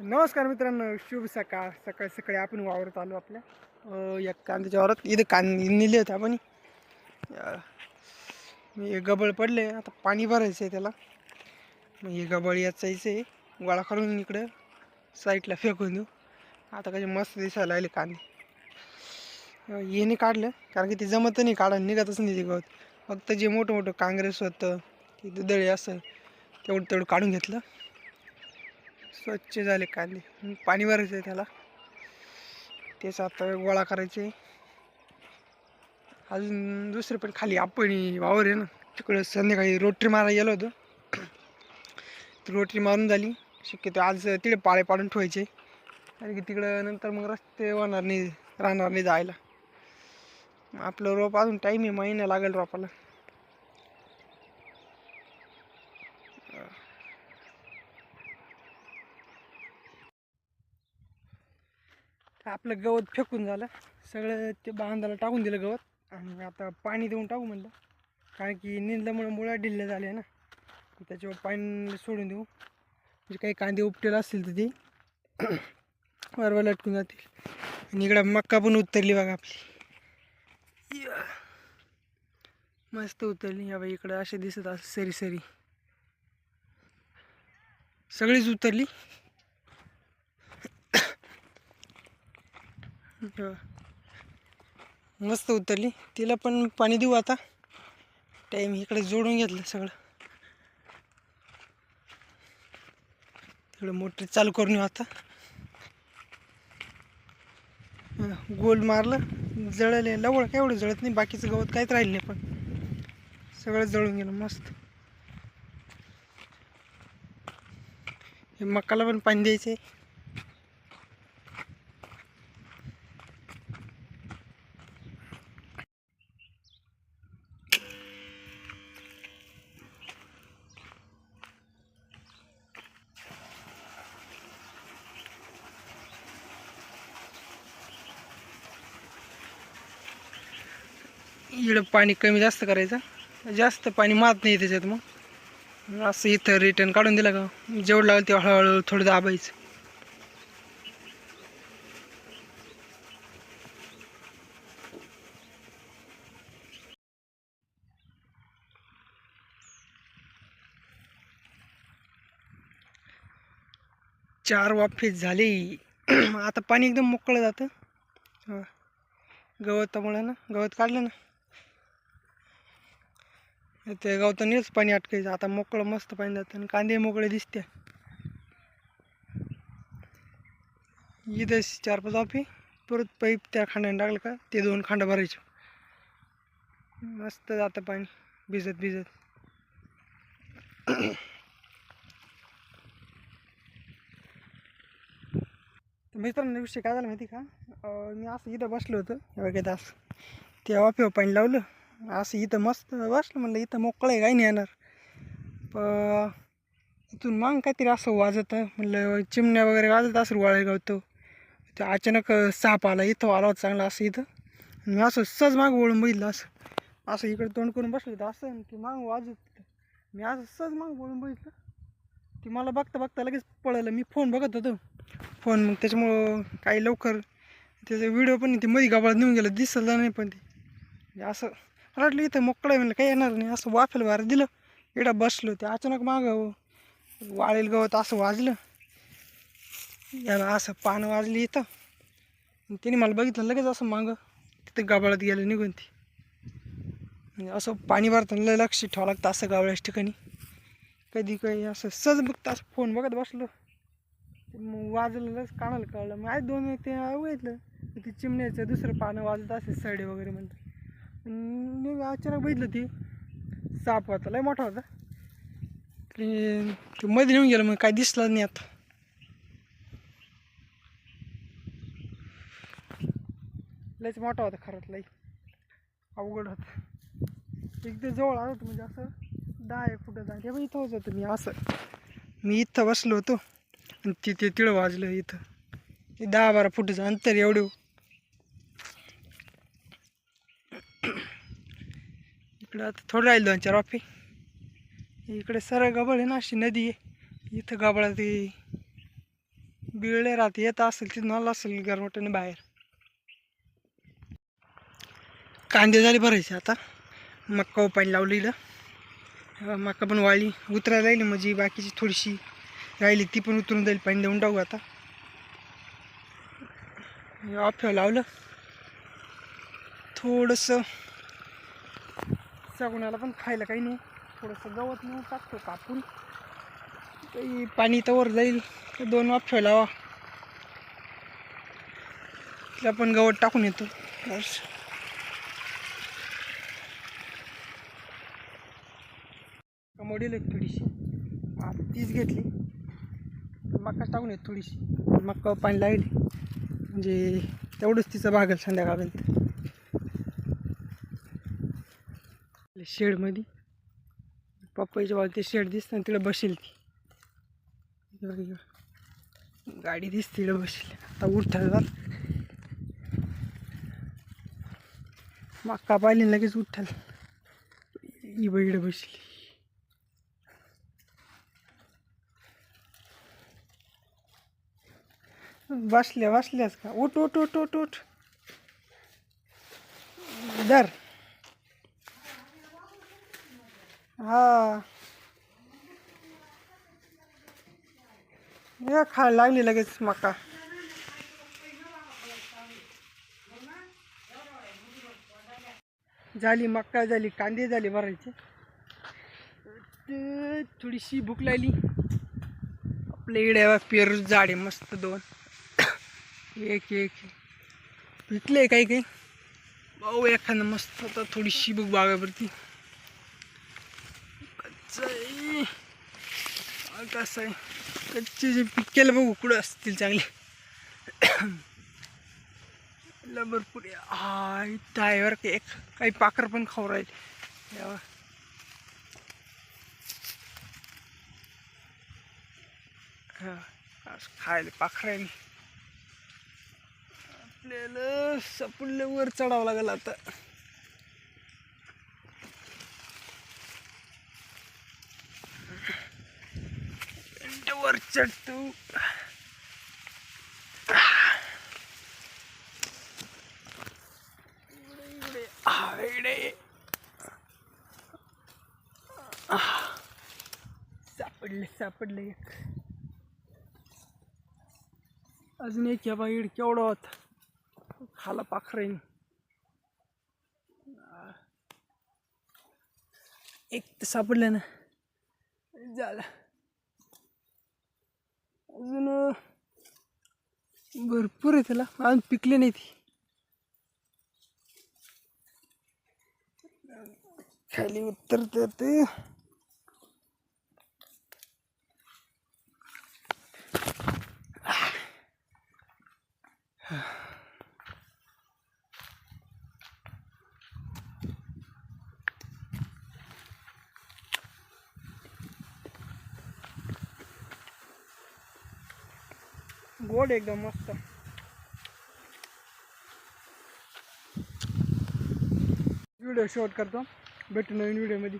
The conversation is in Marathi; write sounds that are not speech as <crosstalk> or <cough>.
नमस्कार मित्रांनो शुभ सकाळ. सकाळी सकाळी आपण वावरत आलो आपल्या. या कांद्याच्या वावरात. इथं कांदे नेले होते आपण. हे गबळ पडले. आता पाणी भरायचं आहे त्याला. मग हे गबळ याचायचं आहे गोळा करून इकडं साईडला फेकून देऊ. आता कसे मस्त दिसायला लागले कांदे. येणे काढलं. कारण की ते जमत नाही. काढा निघतच नाही ते गवत. फक्त जे मोठं मोठं काँग्रेस होतं ते दुधळे असं तेवढं तेवढं काढून घेतलं. स्वच्छ झाले कांदे. पाणी भरायचं आहे त्याला. तेच आता गोळा करायचे. अजून दुसरे पण खाली आपण वावर आहे ना तिकडं संध्याकाळी रोटरी मारायला गेलो होतो. ती रोटरी मारून झाली. शक्यतो आज तिकडे पाळे पाडून ठेवायचे. कारण की तिकडं नंतर मग रस्ते होणार नाही राहणार नाही जायला. आपलं रोप अजून टाईम आहे महिना लागेल रोपाला. आपलं गवत फेकून झालं. सगळं ते बांधाला टाकून दिलं गवत. आणि आता पाणी देऊन टाकू म्हणलं. कारण की निंदल्यामुळं मुळा ढिल्ल्या झाल्या ना. त्याच्यावर पाणी सोडून देऊ. म्हणजे काही कांदे उपटेल असतील तर ते. वरवर लटकून जातील. आणि इकडं मक्का पण उतरली बघा आपली. या. मस्त उतरली. या बाई इकडं असे दिसत असं सरी सरी. सगळीच उतरली. मस्त उतरली. तिला पण पाणी देऊ आता. टाईम इकडे जोडून घेतलं सगळं. थोडं मोटर चालू करून येऊ आता. गोल मारलं. जळले. लवळ काय एवढं जळत नाही. बाकीचं गवत काहीच राहिलं नाही पण. सगळं जळून गेलं. मस्त. हे मकाला पण पाणी द्यायचं आहे इकडं पाणी कमी जास्त करायचं. जास्त पाणी मारत नाही त्याच्यात मग. असं इथं रिटर्न काढून दिलं का? जेवढं लागेल तेवढं हळूहळू थोडं दाबायचं. चार वाफे झाले. <clears throat> आता पाणी एकदम मोकळं जातं. हा. ना? गवत काढलं ना? ते गवतानेच पाणी अटकायचं. आता मोकळं मस्त पाणी जातं आणि कांदे मोकळे दिसते. इथं चार पाच ऑफी परत पाईप त्या खांड्याने टाकलं का ते दोन खांड भरायचे. मस्त जातं पाणी भिजत भिजत. मित्रांना मित्रांनो विषय काय झाला माहिती का? मी असं इथं बसलो होतं हे तास असं. त्या पाणी लावलं. असं इथं मस्त बसलं म्हणलं इथं मोकळं आहे काही नाही येणार. प इथून मग काहीतरी असं वाजत. म्हणलं चिमण्या वगैरे वाजत असं वाळे गावतो ते अचानक साप आला इथं आला होता चांगला असं इथं. मी असं सहज मागं वळून बघितलं असं. असं इकडे तोंड करून बसलं होतं असं आणि ते वाजत मी असं सहज माग वळून बघितलं. ती मला बघता बघता लगेच पळलं. मी फोन बघत होतो. फोन मग त्याच्यामुळं काही लवकर त्याचा व्हिडिओ पण ते मध्ये गाबाळात नेऊन गेलं. दिसलं नाही पण ते. म्हणजे असं मला वाटलं इथं मोकळं म्हणलं काही येणार नाही. असं वाफेल बाहेर दिलं. इकडं बसलो ते अचानक मागं हो, वाळेल गवत असं वाजलं. याला असं पानं वाजली इथं. आणि तिने मला बघितलं लगेच असं मागं तिथं गाबाळात गेलं निघून ती. म्हणजे असं पाणी भरताना लय लक्ष ठेवावं लागतं असं गावळ्याच्या ठिकाणी. कधी काही असं सहज बघतं असं फोन बघत बसलो. ते मग वाजलेलंच कानाला कळलं. मग आज दोन ते बघितलं ते चिमण्याचं दुसरं पानं वाजत असे सडे वगैरे म्हणतात. अचानक बघितलं ती. साप होता लय मोठा होता. मध्ये येऊन गेलं मग काय दिसलं नाही आता. लयच मोठा होता खरंच लई अवघड होता. एकदा जवळ आलं होतं म्हणजे असं दहा एक फुटं जागे पण इथं होतं मी असं. मी इथं बसलो होतो आणि तिथे तिळं वाजलं इथं. दहा बारा फुटाचं अंतर एवढं. इकडं आता थोडं राहील दोन चार वाफे. इकडे सरळ गबळ आहे ना अशी नदी आहे. इथं गबळा ती बिळले राहते. येत असेल तिथून आलं असेल गरमटाने बाहेर. कांदे झाले भरायचे आता. मक्का पाणी लावलेलं. मक्का पण वाळली. उतरायला राहिली म्हणजे बाकीची थोडीशी राहिली ती पण उतरून जाईल. पाणी देऊन टाकू आता. ऑफ लावलं. थोडंसं सगुणाला पण खायला काही नाही. थोडंसं गवत नेऊन टाकतो कापून. काही पाणी तर वर जाईल. तर दोन वाप लावा. तिला पण गवत टाकून येतो. बस. कमोडील एक थोडीशी. आता तीच घेतली. मका टाकून येत थोडीशी. मक्का पाणी लागली. म्हणजे तेवढंच तिचं भागेल संध्याकाळपर्यंत. शेडमध्ये. पप्पाच्या बाजूला ते शेड दिसतं ना तिला बसेल ती. गाडी दिसते तिला बसेल. आता उठायला मक्का पाहिली लगेच उठाल. ही इकडे बसली. बसल्या बसल्यास का? उठ उठ उठ उठ उठ. दर हा. या खायला लागली लगेच मका. झाली मक्का झाली कांदे झाले भरायचे थोडीशी भूक लागली. आपल्या इकडे पेरू झाडे मस्त दोन. एक एक. विकले काही काही? भाऊ एखादं मस्त आता थोडीशी भूक बागावरती कच्चं कसं आहे. कच्चे जे पिकेलं बघ उकडं असतील चांगले. भरपूर आहे. हा इथं एक. काही पाखर पण खाऊ राहील. यावर असं खायला पाखर आहे आपल्याला सपडल्यावर चढावं लागेल आता इकडे वर चढतो सापडले सापडले एक. अजून एक या बाईड केवढा होता खाला पाखरेन एक तर सापडलं ना. झालं. अजून भरपूर आहे त्याला. अजून पिकले नाही ती. खाली उतरते ते. गोड एकदम मस्त. व्हिडिओ शॉर्ट करतो. भेटू नवीन व्हिडिओमध्ये